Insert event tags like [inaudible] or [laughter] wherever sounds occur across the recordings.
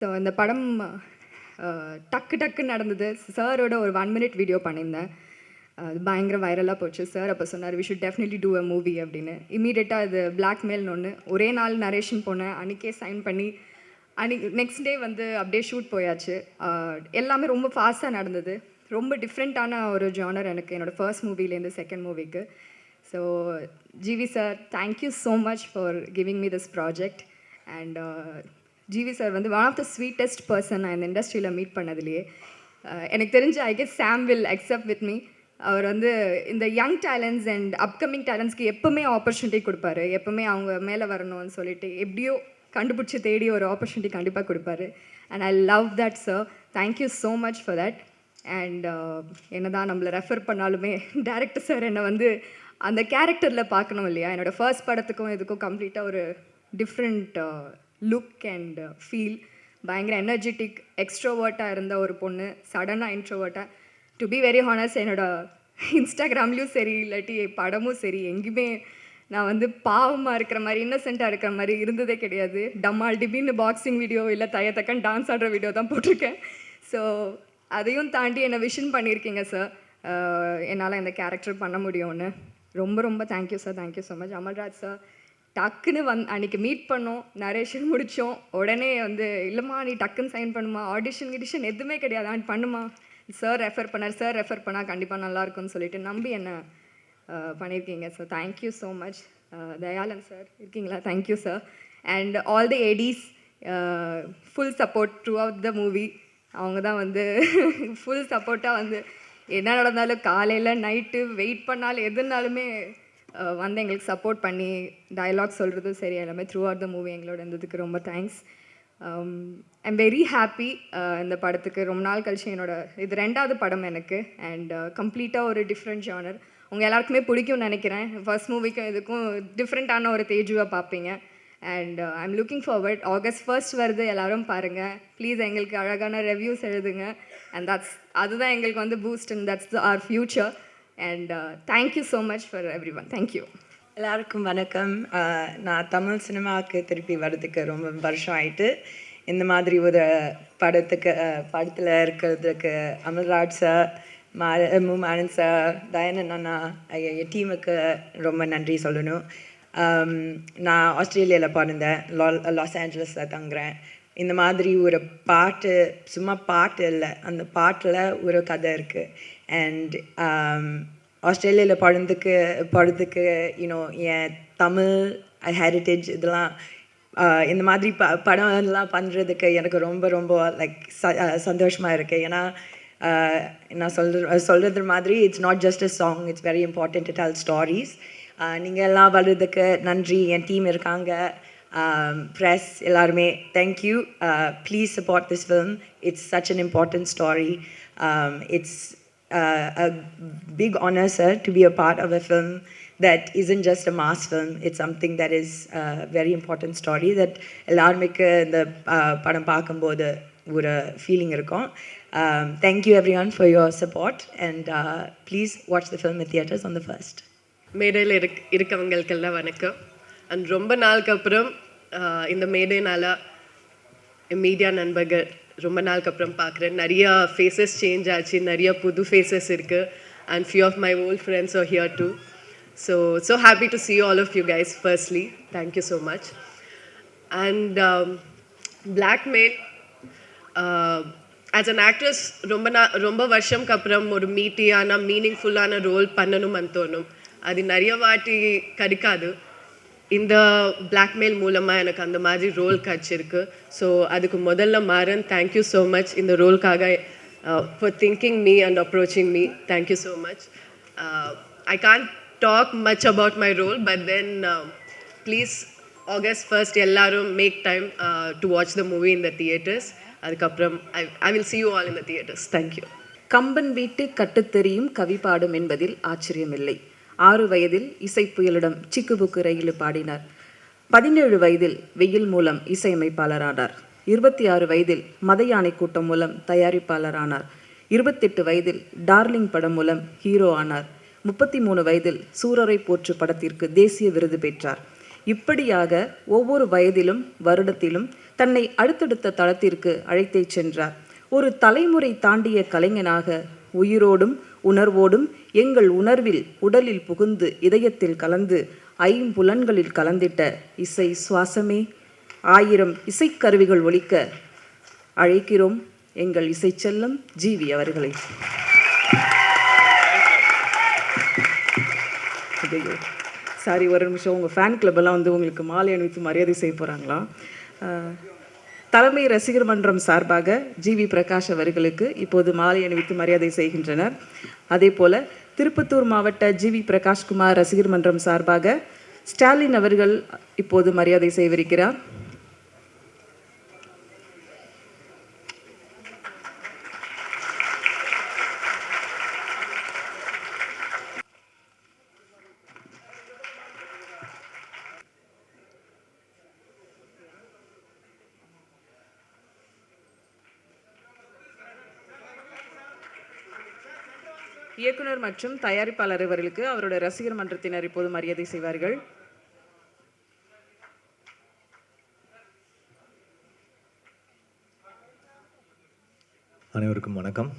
So இந்த படம் டக்கு டக்கு டக்குன்னு நடந்தது. சாரோட ஒரு ஒன் மினிட் வீடியோ பண்ணியிருந்தேன். அது பயங்கர வைரலாக போச்சு. சார் அப்போ சொன்னார் we should definitely do a movie அப்படின்னு. இமீடியட்டாக அது பிளாக்மெயில்னு ஒன்று ஒரே நாள் நரேஷன் போனேன். அன்றைக்கே சைன் பண்ணி அன்றைக்கி நெக்ஸ்ட் டே வந்து அப்படியே ஷூட் போயாச்சு. எல்லாமே ரொம்ப ஃபாஸ்ட்டாக நடந்தது. ரொம்ப டிஃப்ரெண்ட்டான ஒரு ஜானர் எனக்கு. என்னோடய ஃபர்ஸ்ட் மூவிலேருந்து செகண்ட் மூவிக்கு so GV sir thank you so much for giving me this project and GV sir வந்து one of the sweetest person நான் இந்த இண்டஸ்ட்ரியில் மீட் பண்ணதுலேயே எனக்கு தெரிஞ்சு I guess Sam will accept with me அவர் வந்து இந்த யங் டேலண்ட்ஸ் அண்ட் அப்கமிங் டேலண்ட்ஸ்க்கு எப்போவுமே ஆப்பர்ச்சுனிட்டி கொடுப்பாரு. எப்போவுமே அவங்க மேலே வரணும்னு சொல்லிட்டு எப்படியோ கண்டுபிடிச்சி தேடி ஒரு ஆப்பர்ச்சுனிட்டி கண்டிப்பாக கொடுப்பாரு. And I love that sir thank you so much for that and என்னதான் நம்மளை ரெஃபர் பண்ணாலுமே டேரக்டர் சார் என்னை வந்து அந்த கேரக்டரில் பார்க்கணும் இல்லையா? என்னோடய ஃபர்ஸ்ட் படத்துக்கும் இதுக்கும் கம்ப்ளீட்டாக ஒரு டிஃப்ரெண்ட் லுக் அண்ட் ஃபீல் பயங்கர எனர்ஜெட்டிக் எக்ஸ்ட்ரோவர்ட்டாக இருந்த ஒரு பொண்ணு சடனாக இன்ட்ரோவர்ட்டாக டு பி வெரி ஹானஸ் என்னோடய இன்ஸ்டாகிராம்லேயும் சரி இல்லாட்டி படமும் சரி எங்கேயுமே நான் வந்து பாவமாக இருக்கிற மாதிரி இன்னசென்ட்டாக இருக்கிற மாதிரி இருந்ததே கிடையாது. டம்மால் டிபின்னு பாக்ஸிங் வீடியோ இல்லை தயத்தக்கன் டான்ஸ் ஆடுற வீடியோ தான் போட்டிருக்கேன். ஸோ அதையும் தாண்டி என்னை விஷன் பண்ணியிருக்கீங்க சார் என்னால் இந்த கேரக்டர் பண்ண முடியும்னு. ரொம்ப ரொம்ப thank you sir thank you so much Amalraj sir டக்குன்னு வந் அன்றைக்கி மீட் பண்ணோம் நரேஷன் முடித்தோம் உடனே வந்து இல்லைம்மா நீ டக்குன்னு சைன் பண்ணுமா? ஆடிஷன் கிடிஷன் எதுவுமே கிடையாது. அண்ட் பண்ணுமா? சார் ரெஃபர் பண்ணார். சார் ரெஃபர் பண்ணால் கண்டிப்பாக நல்லா இருக்கும்னு சொல்லிட்டு நம்பி என்ன பண்ணியிருக்கீங்க sir thank you so much Dayalan sir இருக்கீங்களா? Thank you sir and all the ADs full support throughout the movie அவங்க தான் வந்து [laughs] ஃபுல் சப்போர்ட்டாக வந்து என்ன நடந்தாலும் காலையில் நைட்டு வெயிட் பண்ணாலும் எதுனாலுமே வந்து எங்களுக்கு சப்போர்ட் பண்ணி டயலாக் சொல்கிறதும் சரி எல்லாமே த்ரூ அவுட் த மூவி எங்களோட இருந்ததுக்கு ரொம்ப தேங்க்ஸ் ஐம் வெரி ஹாப்பி இந்த படத்துக்கு. ரொம்ப நாள் கழிச்சு என்னோட இது ரெண்டாவது படம் எனக்கு. அண்ட் கம்ப்ளீட்டாக ஒரு டிஃப்ரெண்ட் ஜானர் உங்கள் எல்லாருக்குமே பிடிக்கும்னு நினைக்கிறேன். ஃபர்ஸ்ட் மூவிக்கும் இதுக்கும் டிஃப்ரெண்ட்டான ஒரு தேஜுவை பார்ப்பீங்க and I'm looking forward August first வருது. எல்லோரும் பாருங்கள் ப்ளீஸ் எங்களுக்கு அழகான ரிவ்யூஸ் எழுதுங்க. அண்ட் தட்ஸ் அதுதான் எங்களுக்கு வந்து boost and that's our future and thank you so much for everyone thank you எல்லாருக்கும் வணக்கம். Uh, நான் தமிழ் சினிமாவுக்கு திருப்பி வர்றதுக்கு ரொம்ப வருஷம் ஆயிட்டு இந்த மாதிரி ஒரு படத்துக்கு uh, படத்தில் இருக்கிறதுக்கு அமல்ராஜ் சார் மா மு மாறன் சார் தயானன் அண்ணா என் டீமுக்கு ரொம்ப நன்றி சொல்லணும். Um, நான் ஆஸ்திரேலியாவில் பிறந்தேன். லா லாஸ் ஏஞ்சலஸில் தங்குறேன். இந்த மாதிரி ஒரு பாட்டு சும்மா பாட்டு இல்லை அந்த பாட்டில் ஒரு கதை இருக்குது அண்ட் um, ஆஸ்திரேலியாவில் பிறந்துக்கு பிறந்துக்கு யூனோ என் தமிழ் ஹெரிட்டேஜ் இதெல்லாம் இந்த மாதிரி ப படம் எல்லாம் பண்ணுறதுக்கு எனக்கு ரொம்ப ரொம்ப லைக் ச சந்தோஷமாக இருக்குது ஏன்னா நான் சொல்கிற சொல்கிறது மாதிரி it's not just a song it's very important to tell stories நீங்கள் எல்லாம் வர்றதுக்கு நன்றி. என் டீம் இருக்காங்க. ப்ரெஸ் எல்லாருமே thank you please support this film it's such an important story it's uh, a big honor, sir, to be a part of a film that isn't just a mass film. It's something that is a very important story that எல்லாருமேக்கு இந்த uh, படம் பார்க்கும்போது ஒரு feeling இருக்கும். Thank you everyone for your support and please watch the film theatres on the first மேடையில் இருக் இருக்கவங்களுக்கெல்லாம் வணக்கம். And ரொம்ப நாளுக்கு அப்புறம் uh, இந்த மேடைனால மீடியா நண்பர்கள் ரொம்ப நாளுக்கு அப்புறம் பார்க்குறேன். நிறைய ஃபேஸஸ் சேஞ்ச் ஆச்சு. நிறைய புது ஃபேஸஸ் இருக்குது and few of my old friends are here too so so happy to see all of you guys firstly thank you so much and um, blackmail uh, an actress ரொம்ப நா ரொம்ப வருஷம்க்கு அப்புறம் ஒரு மீட்டியான மீனிங்ஃபுல்லான role பண்ணணும்னு தோணும். அது நிறைய வாட்டி கிடைக்காது. இந்த பிளாக்மெயில் மூலமாக எனக்கு அந்த மாதிரி ரோல் கிடச்சிருக்கு. ஸோ அதுக்கு முதல்ல மாறன் தேங்க்யூ ஸோ மச் இந்த ரோல்க்காக for thinking me and approaching me thank you so much I can't talk much about my role but then please August first எல்லாரும் make time to watch the movie in the theatres அதுக்கப்புறம் I I will see you all in the theatres thank you Kamban வீட்டு கட்டுத்தெரியும் கவி பாடும் என்பதில் ஆச்சரியமில்லை. ஆறு வயதில் இசைப்புயலிடம் சிக்குபுக்கு rail பாடினார். பதினேழு வயதில் வெயில் மூலம் இசையமைப்பாளரானார். இருபத்தி ஆறு வயதில் மத யானை கூட்டம் மூலம் தயாரிப்பாளரானார். இருபத்தெட்டு வயதில் டார்லிங் படம் மூலம் ஹீரோ ஆனார். முப்பத்தி மூணு வயதில் சூரரை போற்று படத்திற்கு தேசிய விருது பெற்றார். இப்படியாக ஒவ்வொரு வயதிலும் வருடத்திலும் தன்னை அடுத்தடுத்த தளத்திற்கு அழைத்தே சென்றார். ஒரு தலைமுறை தாண்டிய கலைஞனாக உயிரோடும் உணர்வோடும் எங்கள் உணர்வில் உடலில் புகுந்து இதயத்தில் கலந்து ஐம்புலன்களில் கலந்திட்ட இசை சுவாசமே. ஆயிரம் இசைக்கருவிகள் ஒழிக்க அழைக்கிறோம் எங்கள் இசை செல்லம் ஜீவி அவர்களை. சாரி ஒரு நிமிஷம். உங்கள் ஃபேன் எல்லாம் வந்து உங்களுக்கு மாலை அணிவித்து மரியாதை செய்ய போகிறாங்களா தலைமை ரசிகர் மன்றம் சார்பாக ஜி வி பிரகாஷ் அவர்களுக்கு இப்போது மாலை அணிவித்து மரியாதை செய்கின்றனர். அதே போல திருப்பத்தூர் மாவட்ட ஜி வி பிரகாஷ்குமார் ரசிகர் மன்றம் சார்பாக ஸ்டாலின் அவர்கள் இப்போது மரியாதை செய்விருக்கிறார் இயக்குனர் மற்றும் தயாரிப்பாளர் இவர்களுக்கு அவருடைய ரசிகர் மன்றத்தினர் இப்போது மரியாதை செய்வார்கள். அனைவருக்கும் வணக்கம்.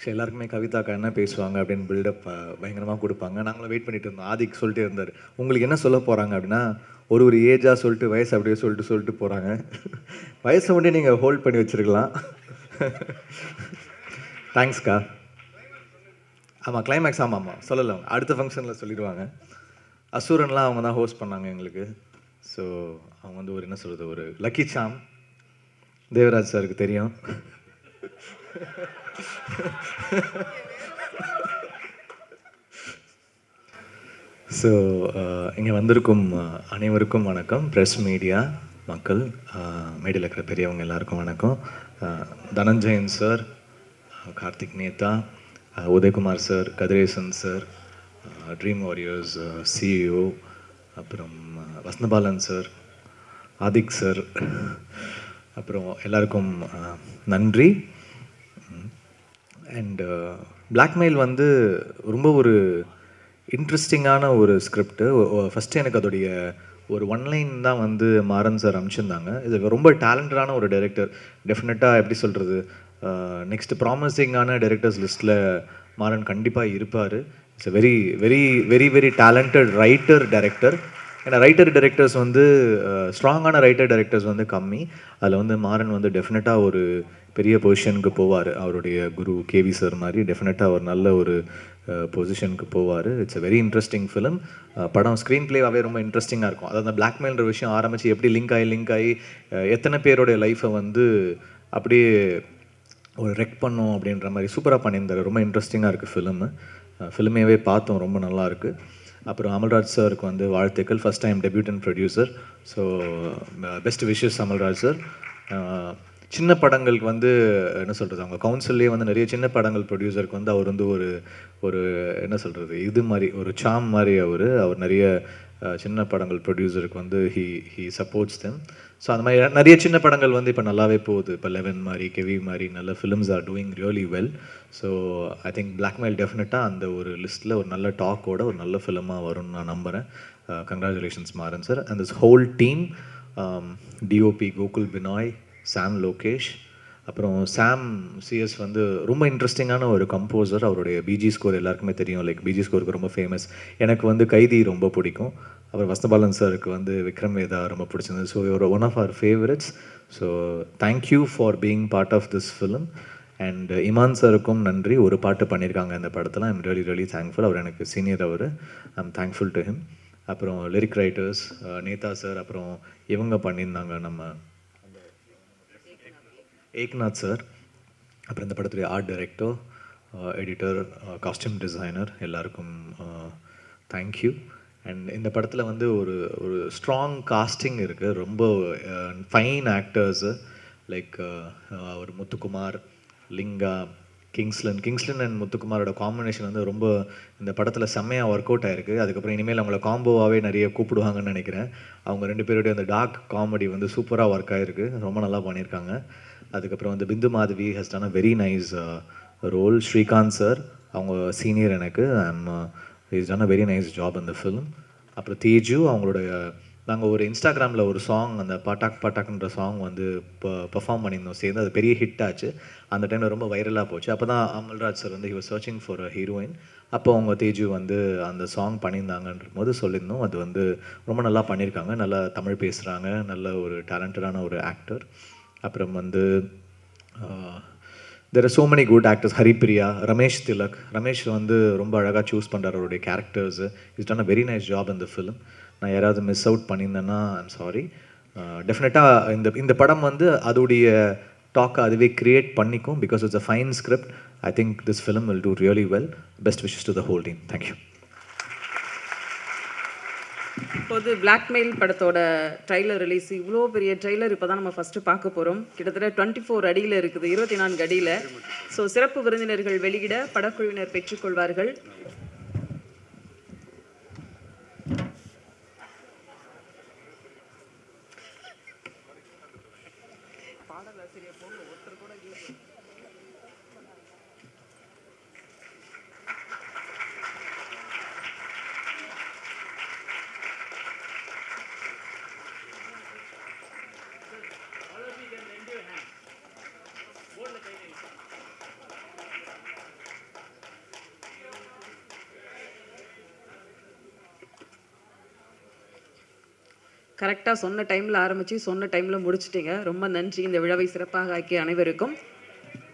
ஸோ எல்லாருக்குமே கவிதாக்கா என்ன பேசுவாங்க அப்படின்னு பில்டப் பயங்கரமாக கொடுப்பாங்க. நாங்களும் வெயிட் பண்ணிட்டு இருந்தோம். ஆதிக் சொல்லிட்டே இருந்தார். உங்களுக்கு என்ன சொல்ல போகிறாங்க அப்படின்னா ஒரு ஒரு ஏஜாக சொல்லிட்டு வயசு அப்படியே சொல்லிட்டு சொல்லிட்டு போகிறாங்க [laughs] வயசை மட்டும் நீங்கள் ஹோல்ட் பண்ணி வச்சுருக்கலாம். தேங்க்ஸ்க்கா [laughs] ஆமாம் கிளைமேக்ஸ் ஆமாம் ஆமாம் சொல்லலை. அடுத்த ஃபங்க்ஷனில் சொல்லிடுவாங்க. அசூரன்லாம் அவங்க தான் ஹோஸ்ட் பண்ணாங்க எங்களுக்கு. ஸோ அவங்க வந்து ஒரு என்ன சொல்கிறது ஒரு லக்கி சாம் தேவராஜ் சாருக்கு தெரியும். ஸோ uh, இங்கே வந்திருக்கும் uh, அனைவருக்கும் வணக்கம். ப்ரெஸ் மீடியா மக்கள் uh, மேடையில் இருக்கிற பெரியவங்க எல்லாருக்கும் வணக்கம். Uh, Dhananjayan sir Karthik Netha Udhayakumar sir Kathiresan sir Dream Warriors CEO அப்புறம் வசந்தபாலன் சார் ஆதிக் சார் அப்புறம் எல்லாருக்கும் uh, நன்றி. அண்டு பிளாக்மெயில் uh, வந்து ரொம்ப ஒரு இன்ட்ரெஸ்டிங்கான ஒரு ஸ்கிரிப்டு ஃபஸ்ட்டு எனக்கு அதோடைய ஒரு ஒன்லைன் தான் வந்து மாறன் சார் அனுப்பிச்சிருந்தாங்க. இது ரொம்ப டேலண்டடான ஒரு டைரக்டர் டெஃபினட்டாக எப்படி சொல்கிறது நெக்ஸ்ட் ப்ராமிசிங்கான டைரக்டர்ஸ் லிஸ்ட்டில் மாறன் கண்டிப்பாக இருப்பார். It's a very very very very talented writer director ஏன்னா ரைட்டர் டைரக்டர்ஸ் வந்து ஸ்ட்ராங்கான ரைட்டர் டைரக்டர்ஸ் வந்து கம்மி. அதில் வந்து மாறன் வந்து டெஃபினட்டாக ஒரு பெரிய பொசிஷனுக்கு போவார். அவருடைய குரு கேவி சார் மாதிரி டெஃபினட்டாக அவர் நல்ல ஒரு பொசிஷனுக்கு போவார். It's a very interesting film படம் ஸ்க்ரீன் ப்ளேவாகவே ரொம்ப இன்ட்ரெஸ்டிங்காக இருக்கும். அதாவது அந்த பிளாக்மெயில்ன்ற விஷயம் ஆரம்பித்து எப்படி லிங்க் ஆகி லிங்க் ஆகி uh, எத்தனை பேருடைய லைஃப்பை வந்து அப்படியே ஒரு ரெக் பண்ணோம் அப்படின்ற மாதிரி சூப்பராக பண்ணியிருந்தார். ரொம்ப இன்ட்ரெஸ்டிங்காக இருக்குது ஃபிலிமு ஃபிலிமேவே பார்த்தோம். ரொம்ப நல்லாயிருக்கு அப்புறம் அமல்ராஜ் சாருக்கு வந்து வாழ்த்துக்கள். First time debut and producer so best wishes Amalraj sir சின்ன படங்களுக்கு வந்து என்ன சொல்கிறது அவங்க கவுன்சில்லே வந்து நிறைய சின்ன படங்கள் ப்ரொடியூசருக்கு வந்து அவர் வந்து ஒரு ஒரு என்ன சொல்கிறது இது மாதிரி ஒரு சாம் மாதிரி அவர். அவர் நிறைய சின்ன படங்கள் ப்ரொடியூசருக்கு வந்து he he supports them so அந்த மாதிரி நிறைய சின்ன படங்கள் வந்து இப்போ நல்லாவே போகுது. இப்போ லெவன் மாதிரி கெவி மாதிரி நல்ல films are doing really well so I think blackmail டெஃபினட்டாக அந்த ஒரு லிஸ்ட்டில் ஒரு நல்ல டாக்கோட ஒரு நல்ல ஃபிலிமாக வரும்னு நான் நம்புகிறேன் congratulations Maran sir and this whole team DOP Gokul Binoy Sam Lokesh அப்புறம் சாம் சிஎஸ் வந்து ரொம்ப இன்ட்ரெஸ்டிங்கான ஒரு கம்போசர் அவருடைய பிஜி ஸ்கோர் எல்லாருக்குமே தெரியும். லைக் பிஜி ஸ்கோருக்கு ரொம்ப ஃபேமஸ் எனக்கு வந்து கைதி ரொம்ப பிடிக்கும். அப்புறம் வசந்தபாலன் சாருக்கு வந்து விக்ரம் வேதா ரொம்ப பிடிச்சிருந்தது. ஸோ இவர் one of our favourites so thank you for being part of this film and Imman சாருக்கும் நன்றி. ஒரு பாட்டு பண்ணியிருக்காங்க இந்த படத்தில். ஐம் ரியலி ரியலி தேங்க்ஃபுல் அவர் எனக்கு சீனியர் அவர். ஐம் தேங்க்ஃபுல் டு ஹிம் அப்புறம் லிரிக் ரைட்டர்ஸ் நேதா சார் அப்புறம் இவங்க பண்ணியிருந்தாங்க நம்ம ஏக்நாத் சார் அப்புறம் இந்த படத்துடைய art director editor costume designer எல்லாருக்கும் uh, தேங்க்யூ அண்ட் இந்த படத்தில் வந்து ஒரு ஒரு ஸ்ட்ராங் காஸ்டிங் இருக்குது ரொம்ப ஃபைன் ஆக்டர்ஸு லைக் ஒரு முத்துக்குமார் லிங்கா கிங்ஸ்லன் கிங்ஸ்லன் அண்ட் முத்துக்குமாரோட காம்பினேஷன் வந்து ரொம்ப இந்த படத்தில் செம்மையாக ஒர்க் அவுட் ஆயிருக்கு. அதுக்கப்புறம் இனிமேல் அவங்கள காம்போவாகவே நிறைய கூப்பிடுவாங்கன்னு நினைக்கிறேன். அவங்க ரெண்டு பேருடைய அந்த டார்க் காமெடி வந்து சூப்பராக ஒர்க் ஆயிருக்கு. ரொம்ப நல்லா பண்ணியிருக்காங்க. அதுக்கப்புறம் வந்து Bindu Madhavi has done a very nice role Srikanth sir அவங்க சீனியர் எனக்கு. I'm is done a very nice job இந்த ஃபிலிம் அப்புறம் தேஜு அவங்களுடைய நாங்கள் ஒரு இன்ஸ்டாகிராமில் ஒரு சாங் அந்த பாட்டாக் பாட்டாக்ன்ற சாங் வந்து இப்போ பெர்ஃபார்ம் பண்ணியிருந்தோம். சேர்ந்து அது பெரிய ஹிட் ஆச்சு. அந்த டைமில் ரொம்ப வைரலாக போச்சு. அப்போ தான் அமல்ராஜ் சார் வந்து he searching for a heroine அப்போ அவங்க தேஜு வந்து அந்த சாங் பண்ணியிருந்தாங்கன்ற போது சொல்லியிருந்தோம். அது வந்து ரொம்ப நல்லா பண்ணியிருக்காங்க. நல்லா தமிழ் பேசுகிறாங்க நல்ல ஒரு டேலண்டடான ஒரு ஆக்டர் அப்புறம் வந்து there are so many good actors Haripriya Ramesh Thilak. Ramesh வந்து ரொம்ப அழகாக சூஸ் பண்ணுறாரு அவருடைய characters is done a very nice job இந்த ஃபிலிம் நான் யாராவது மிஸ் அவுட் பண்ணியிருந்தேன்னா ஐம் சாரி டெஃபினட்டாக இந்த இந்த படம் வந்து அதோடைய டாக்கை அதுவே கிரியேட் பண்ணிக்கும் because it's a fine script I think this film will do really well best wishes to the whole team thank you இப்போது பிளாக்மெயில் படத்தோட ட்ரைலர் ரிலீஸ் இவ்வளோ பெரிய ட்ரைலர் இப்போ தான் நம்ம ஃபஸ்ட்டு பார்க்க போகிறோம் கிட்டத்தட்ட டுவெண்ட்டி ஃபோர் அடியில் இருக்குது இருபத்தி நான்கு அடியில். ஸோ சிறப்பு விருந்தினர்கள் வெளியிட படக்குழுவினர் பெற்றுக்கொள்வார்கள். கரெக்டாக சொன்ன டைமில் ஆரம்பித்து சொன்ன டைமில் முடிச்சிட்டீங்க. ரொம்ப நன்றி. இந்த விழாவை சிறப்பாக ஆக்கிய அனைவருக்கும்.